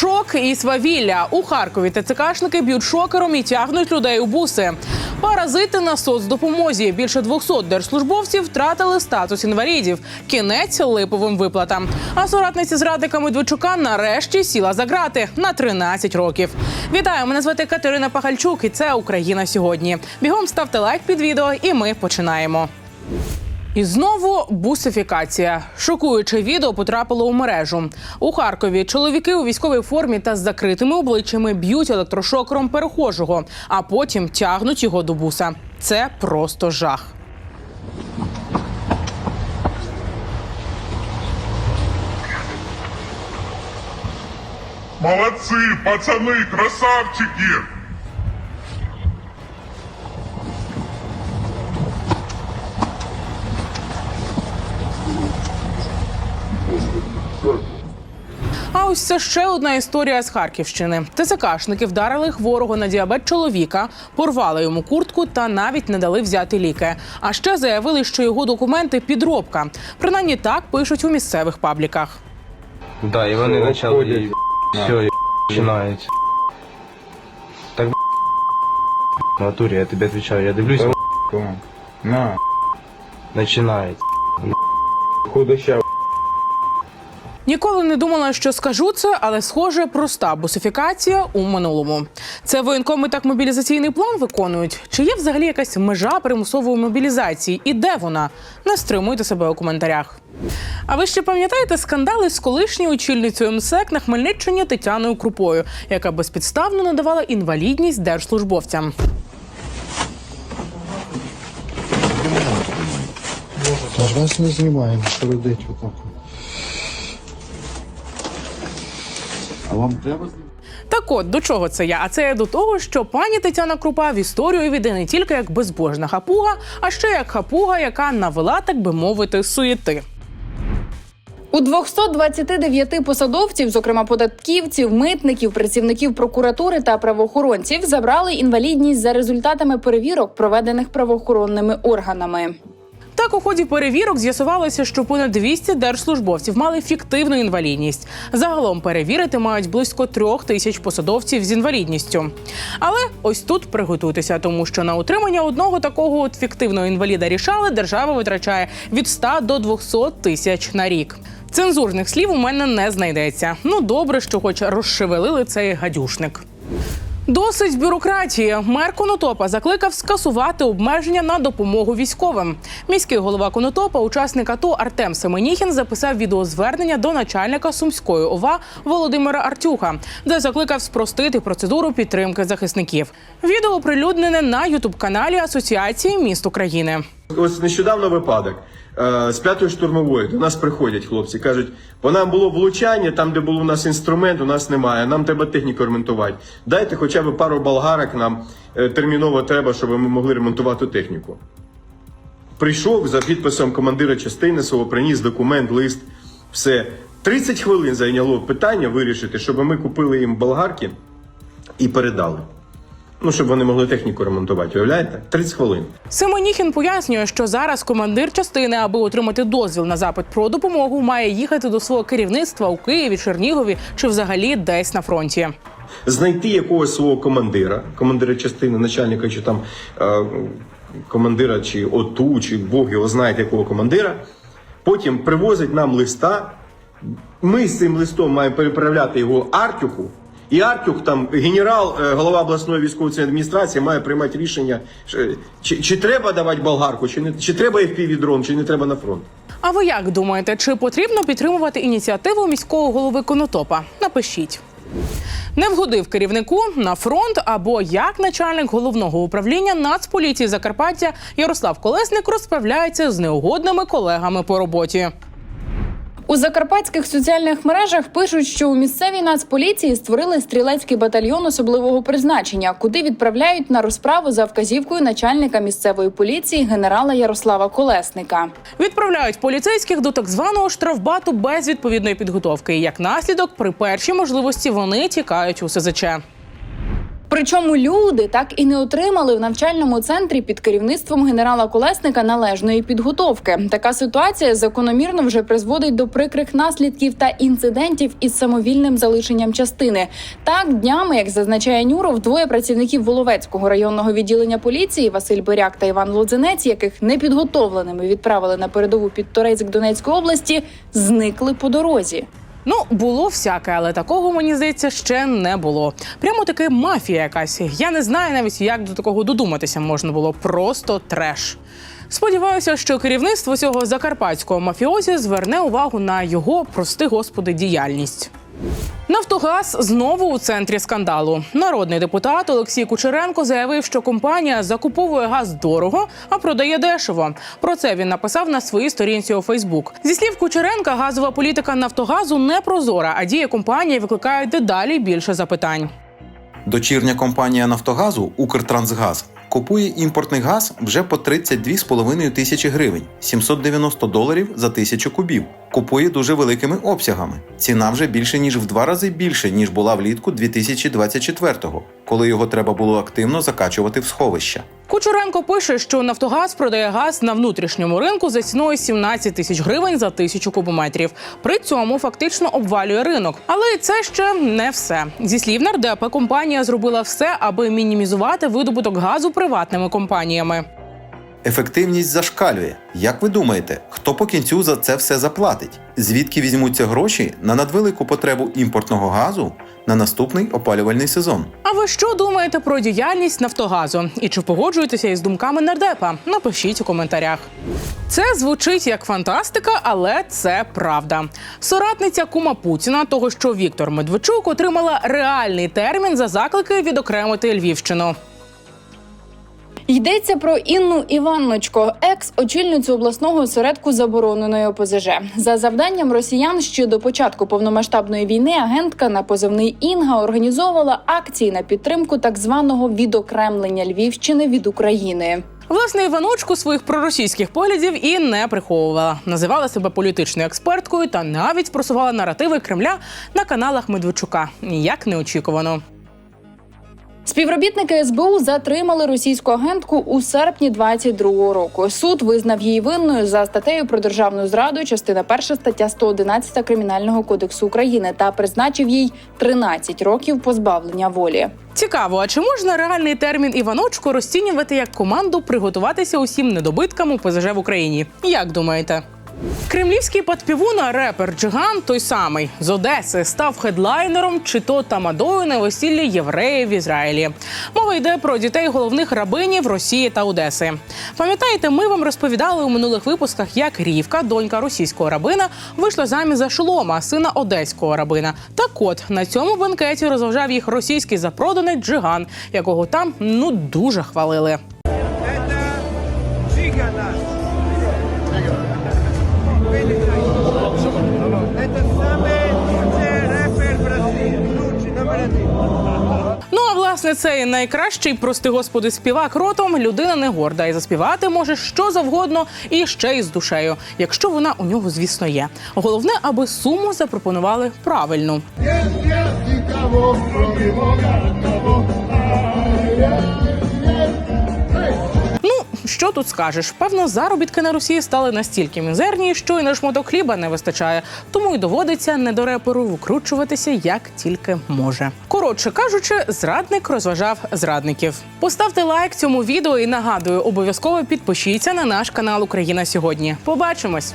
Шок і свавілля у Харкові. ТЦКшники б'ють шокером і тягнуть людей у буси. Паразити на соцдопомозі. Більше 200 держслужбовців втратили статус інвалідів. Кінець липовим виплатам. А соратниця з радниками Двичука нарешті сіла за грати на 13 років. Вітаю! Мене звати Катерина Пахальчук, і це Україна сьогодні. Бігом ставте лайк під відео, і ми починаємо. І знову бусифікація. Шокуюче відео потрапило у мережу. У Харкові чоловіки у військовій формі та з закритими обличчями б'ють електрошокером перехожого, а потім тягнуть його до буса. Це просто жах. Молодцы, пацаны, красавчики! Ось це ще одна історія з Харківщини. ТЦКшники вдарили хворого на діабет чоловіка, порвали йому куртку та навіть не дали взяти ліки. А ще заявили, що його документи підробка. Принаймні так пишуть у місцевих пабліках. Да, і вони почали і все, і починають. Так в натурі, я тобі відповідаю, я дивлюсь, на, починають. худощав. Ніколи не думала, що скажу це, але схоже, проста бусифікація у минулому. Це воєнкоми так мобілізаційний план виконують? Чи є взагалі якась межа примусової мобілізації? І де вона? Не стримуйте себе у коментарях. А ви ще пам'ятаєте скандали з колишньою очільницею МСЕК на Хмельниччині Тетяною Крупою, яка безпідставно надавала інвалідність держслужбовцям? Вас не знімаємо, що родить отак. А вам треба Так от до чого це я? А це я до того, що пані Тетяна Крупа в історію віде не тільки як безбожна хапуга, а ще як хапуга, яка навела, так би мовити, суєти. У 229 посадовців, зокрема податківців, митників, працівників прокуратури та правоохоронців, забрали інвалідність за результатами перевірок, проведених правоохоронними органами. Так, у ході перевірок з'ясувалося, що понад 200 держслужбовців мали фіктивну інвалідність. Загалом перевірити мають близько трьох тисяч посадовців з інвалідністю. Але ось тут приготуйтеся, тому що на утримання одного такого от фіктивного інваліда рішали держава витрачає від 100 до 200 тисяч на рік. Цензурних слів у мене не знайдеться. Ну добре, що хоч розшевелили цей гадюшник. Досить бюрократії. Мер Конотопа закликав скасувати обмеження на допомогу військовим. Міський голова Конотопа, учасник АТО Артем Семеніхін, записав відеозвернення до начальника Сумської ОВА Володимира Артюха, де закликав спростити процедуру підтримки захисників. Відео оприлюднене на ютуб-каналі Асоціації міст України. Ось нещодавно випадок. Е, З п'ятої штурмової до нас приходять хлопці, кажуть, по нам було влучання, там, де був у нас інструмент, у нас немає. Нам треба техніку ремонтувати. Дайте хоча б пару болгарок нам е, терміново треба, щоб ми могли ремонтувати техніку. Прийшов за підписом командира частини свого, приніс документ, лист, все. 30 хвилин зайняло питання вирішити, щоб ми купили їм болгарки і передали. Ну, щоб вони могли техніку ремонтувати. Уявляєте? 30 хвилин. Семеніхін пояснює, що зараз командир частини, аби отримати дозвіл на запит про допомогу, має їхати до свого керівництва у Києві, Чернігові чи взагалі десь на фронті. знайти якогось свого командира, командира частини, начальника чи там е, командира, чи ОТУ, чи Бог його знає якого командира. Потім привозить нам листа. Ми з цим листом маємо переправляти його Артюку. І Артюк, там генерал, е, голова обласної військової адміністрації, має приймати рішення, чи, чи, чи треба давати болгарку, чи не чи треба FPV-дрон, чи не треба на фронт. А ви як думаєте, чи потрібно підтримувати ініціативу міського голови Конотопа? Напишіть. Не вгодив керівнику на фронт або як начальник головного управління Нацполіції Закарпаття Ярослав Колесник розправляється з неугодними колегами по роботі. У закарпатських соціальних мережах пишуть, що у місцевій нацполіції створили стрілецький батальйон особливого призначення, куди відправляють на розправу за вказівкою начальника місцевої поліції генерала Ярослава Колесника. Відправляють поліцейських до так званого штрафбату без відповідної підготовки. Як наслідок, при першій можливості вони тікають у СЗЧ. Причому люди так і не отримали в навчальному центрі під керівництвом генерала Колесника належної підготовки. Така ситуація закономірно вже призводить до прикрих наслідків та інцидентів із самовільним залишенням частини. Так днями, як зазначає Нюров, двоє працівників Воловецького районного відділення поліції Василь Боряк та Іван Лодзинець, яких непідготовленими відправили на передову під Торецьк Донецької області, зникли по дорозі. Ну, було всяке, але такого мені здається ще не було. Прямо таки мафія якась. Я не знаю навіть, як до такого додуматися можна було. Просто треш. Сподіваюся, що керівництво цього закарпатського мафіозі зверне увагу на його, прости господи, діяльність. Нафтогаз знову у центрі скандалу. Народний депутат Олексій Кучеренко заявив, що компанія закуповує газ дорого, а продає дешево. Про це він написав на своїй сторінці у Фейсбук. Зі слів Кучеренка, газова політика Нафтогазу не прозора, а дії компанії викликають дедалі більше запитань. Дочірня компанія Нафтогазу Укртрансгаз купує імпортний газ вже по 32,5 тисячі гривень, 790 доларів за тисячу кубів. Купує дуже великими обсягами. Ціна вже більше ніж в два рази більше ніж була влітку 2024-го, коли його треба було активно закачувати в сховища. Кучеренко пише, що Нафтогаз продає газ на внутрішньому ринку за ціною 17 тисяч гривень за тисячу кубометрів. При цьому фактично обвалює ринок. Але це ще не все. Зі слів нардепа, компанія зробила все, аби мінімізувати видобуток газу приватними компаніями. Ефективність зашкалює. Як ви думаєте, хто по кінцю за це все заплатить? Звідки візьмуться гроші на надвелику потребу імпортного газу на наступний опалювальний сезон? А ви що думаєте про діяльність Нафтогазу? І чи погоджуєтеся із думками нардепа? Напишіть у коментарях. Це звучить як фантастика, але це правда. Соратниця кума Путіна, того що Віктор Медведчук отримала реальний термін за заклики відокремити Львівщину. Йдеться про Інну Іванночко, екс-очільницю обласного осередку забороненої ОПЗЖ. За завданням росіян ще до початку повномасштабної війни агентка на позивний Інга організовувала акції на підтримку так званого відокремлення Львівщини від України. Власне, Іваночку своїх проросійських поглядів і не приховувала. Називала себе політичною експерткою та навіть просувала наративи Кремля на каналах Медведчука. Ніяк неочікувано. Співробітники СБУ затримали російську агентку у серпні 22-го року. Суд визнав її винною за статтею про державну зраду, частина 1 стаття 111 кримінального кодексу України та призначив їй 13 років позбавлення волі. Цікаво, а чи можна реальний термін Іваночку розцінювати як команду приготуватися усім недобиткам у ПЗЖ в Україні? Як думаєте? Кремлівський подпівуна репер Джиган, той самий з Одеси, став хедлайнером чи то тамадою на весіллі євреїв в Ізраїлі. Мова йде про дітей головних рабинів Росії та Одеси. Пам'ятаєте, ми вам розповідали у минулих випусках, як Рівка, донька російського рабина, вийшла заміж за Шолома, сина одеського рабина. Так от на цьому бенкеті розважав їх російський запроданець Джиган, якого там ну дуже хвалили. Это власне цей найкращий, прости господи, співак ротом людина не горда і заспівати може що завгодно і ще й з душею, якщо вона у нього, звісно, є. Головне, аби суму запропонували правильну. Ну, що тут скажеш? Певно, заробітки на Росії стали настільки мізерні, що й на шматок хліба не вистачає. Тому й доводиться недореперу викручуватися як тільки може. Коротше кажучи, зрадник розважав зрадників. Поставте лайк цьому відео і нагадую, обов'язково підпишіться на наш канал Україна сьогодні. Побачимось.